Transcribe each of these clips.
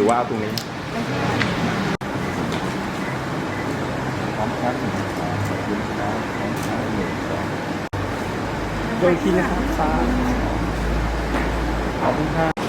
หรือว่าเอาตรงนี้พร้อมครับขอบคุณครับพร้อมครับหนึ่งสองโดยที่นะครับฟ้าขอบคุณครับ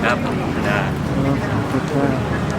สวัสดีครับธนาช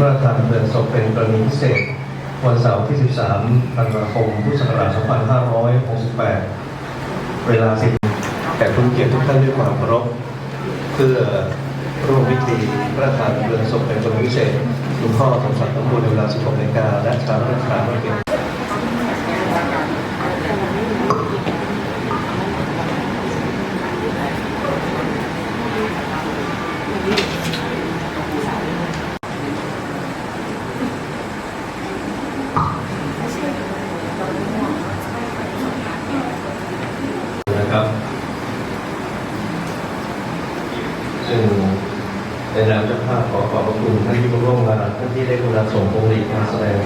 พระราชทานเพลิงศพเป็นกรณีพิเศษ วันเสาร์ที่ 13ธันวาคมพุทธศักราช2568 เวลา 10แต่คุณเกียรติทุกท่านด้วยความเคารพเพื่อร่วมพิธีพระราชทานเพลิงศพเป็นกรณีพิเศษหลวงพ่อสมศักดิ์ตมบูรณ์ในเวลา 16นาฬิกาและชาพระราชทานเพลิง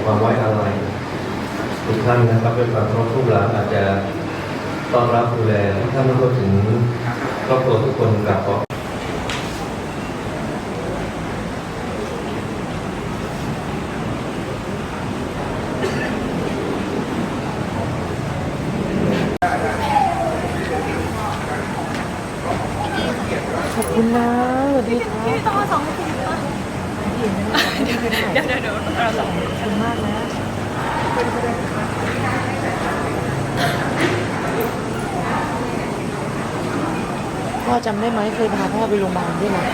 ความไว้อาลัยทุกท่านนะครับเป็นความเคารพทุกหลังอาจจะต้อนรับดูแลทุกท่านรวมถึงครอบครัวทุกคนกราบขอ ขอบคุณนะสวัสดีค่ะ พี่ต้องมาสองนาทีป่ะ เดี๋ยวเดี๋ยวเดี๋ยวเราสองขอบคุณมากนะพ่อจำได้ไหมเคยพาพ่อไปโรงพยาบาลด้วยนะ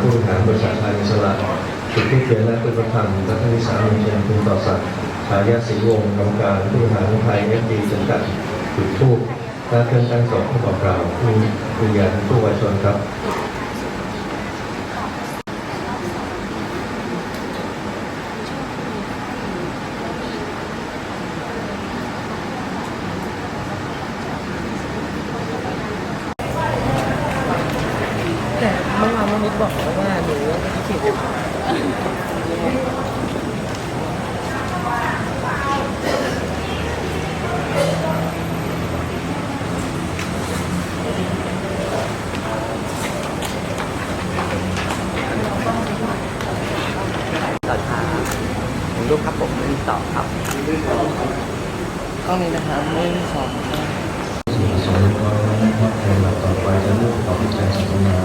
ผู้บริหารบริษัทไทยอิสระจุดที่เขียนและคุณประธานรัฐวิสาเชิญคุณต่อสัตว์ฉายาศรีวงศ์กรรมการผู้บริหารไทยเอฟดีจำกัดจุดทูบและเครื่องตั้งสองผู้บอกกล่าวผู้บริหารผู้วายชนครับ แต่เมื่อวานน้องนิดบอกแล้วว่าหนูคิดถึง ต่อค่ะผมรูปครับผมไม่มีต่อครับ กล้อง นี้นะคะหนึ่งสองสิ่งสงฆ์ก็นะครับในหลักต่อไปจะเรื่องของวิจัยศาสนา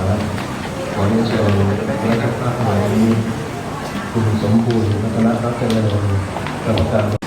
ขอเรียนเชิญและทุกภาคในคุณสมบูรณ์รัตนรัตน์เจริญกรรมการ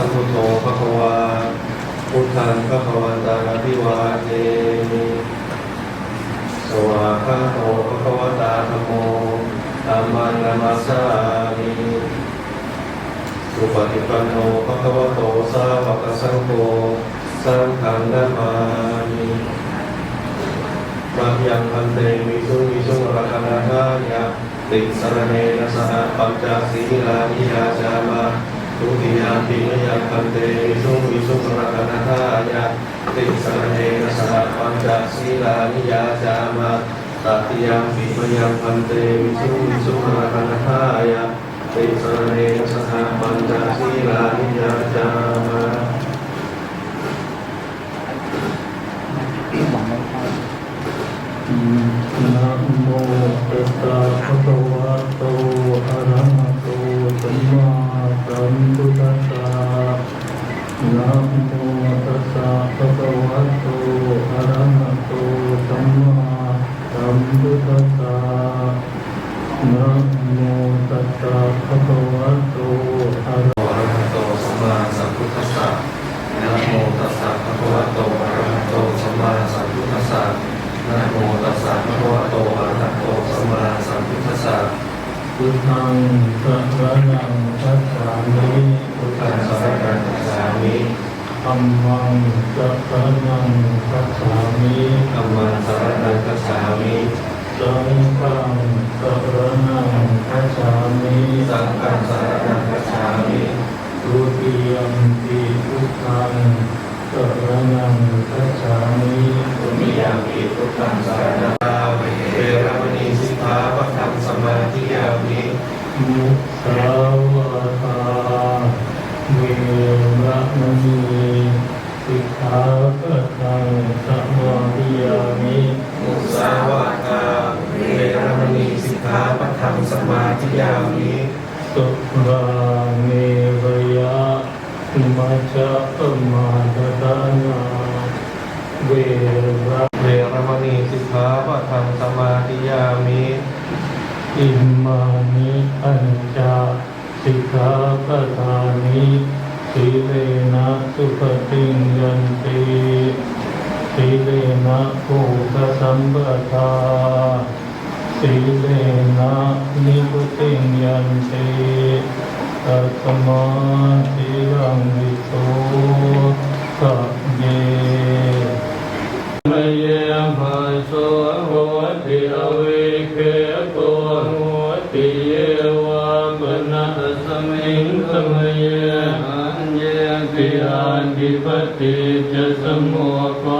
สัมพุทโธภะคะวาพุทธังภะคะวันตังอภิวาเทมิส วากขาโตภะคะวตาธโมธัมมังนามัสสามิสุปฏิปันโนภะคะวะโตสาวกสังโฆสังฆังนามามิมะยังพันเตมิสุมิสุรัตนะหายะติสรเนนะสหปัญจศีลานิยาจามา ทุติยามปิมยังพันเตวิสุวิสุงรัตนาทายะติสรเนนะสหปัญจศีลานิยาจามาตติยามปิมยังพันเตวิสุวิสุงรัตนาทายะติสรเนนะสหปัญจศีลานิยาจามาหวังไม่เข้านะโมตัสสะภะคะวะโต สัมพุทธัสสะนะโมตัสสะภะคะวะโตอะระหะโตสัมมาสัมพุทธัสสะนะโมตัสสะภะคะวะโตอะระหะโตสัมมาสัมพุทธัสสะนะโมตัสสะภะคะวะโตอะระหะโตสัมมาสัมพุทธัสสะ นะโมตัสสะภะคะวะโตอะระหะโตสัมมาสัมพุทธัสสะพุทธังสรณังคัจฉามิพุทธังสรณังคัจฉามิธั มมังสรณังคัจฉามิธัมมังสรณังคัจฉามิสังฆังสรณังคัจฉามิสังฆังสรณังคัจฉามิทุติยมปิพุทธังสรณังคัจฉามิตุมิยังปิพุทธังสรณังเวรมณีสิกขาปะทังสมาธิยามิมุสาวาทาเวรมณี สิกขาปะทังสมาธิยามิมุสาวาทาเวรมณีสิกขาปะทังสมาธิยามิสุราเมรยะมัจจปมาทฐานาเวระเวรมณีสิกขาปะทังสมาธิยามิอิมานิอัญจาสิกขาปะทานิสีเลนะสุปฏิงยันติสีเลนะภู ตสัมปทาสีเลนะนิพุติยันติตัสมาธิรังวิโสสัพเยมเยภาโสโหติอเวเคโกโหติเยวะมนะสมิงสมเยอันเยติอันดิปติจะสมุปา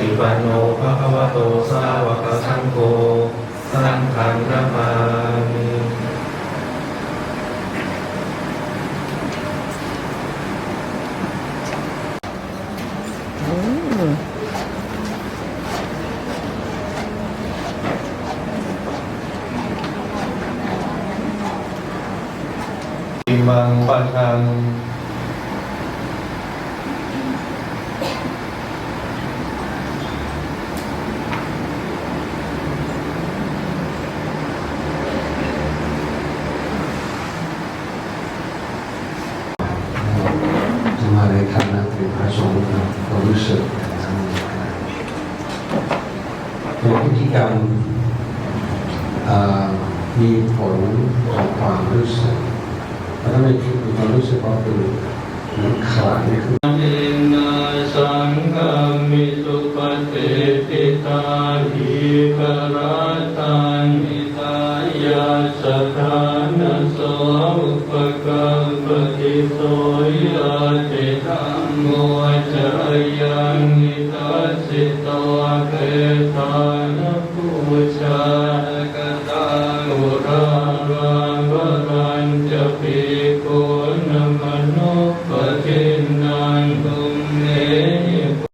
ฏิปันโนภะคะวะโตสาวกสังโฆสังฆังนามามิมังปัญญัง พระสงฆ์ความรู้สึกตัวพิธีกรรมมีผลต่อความรู้สึกแล้วถ้าไม่คิดมีความรู้สึกว่าเป็นขลังขึ้นอิ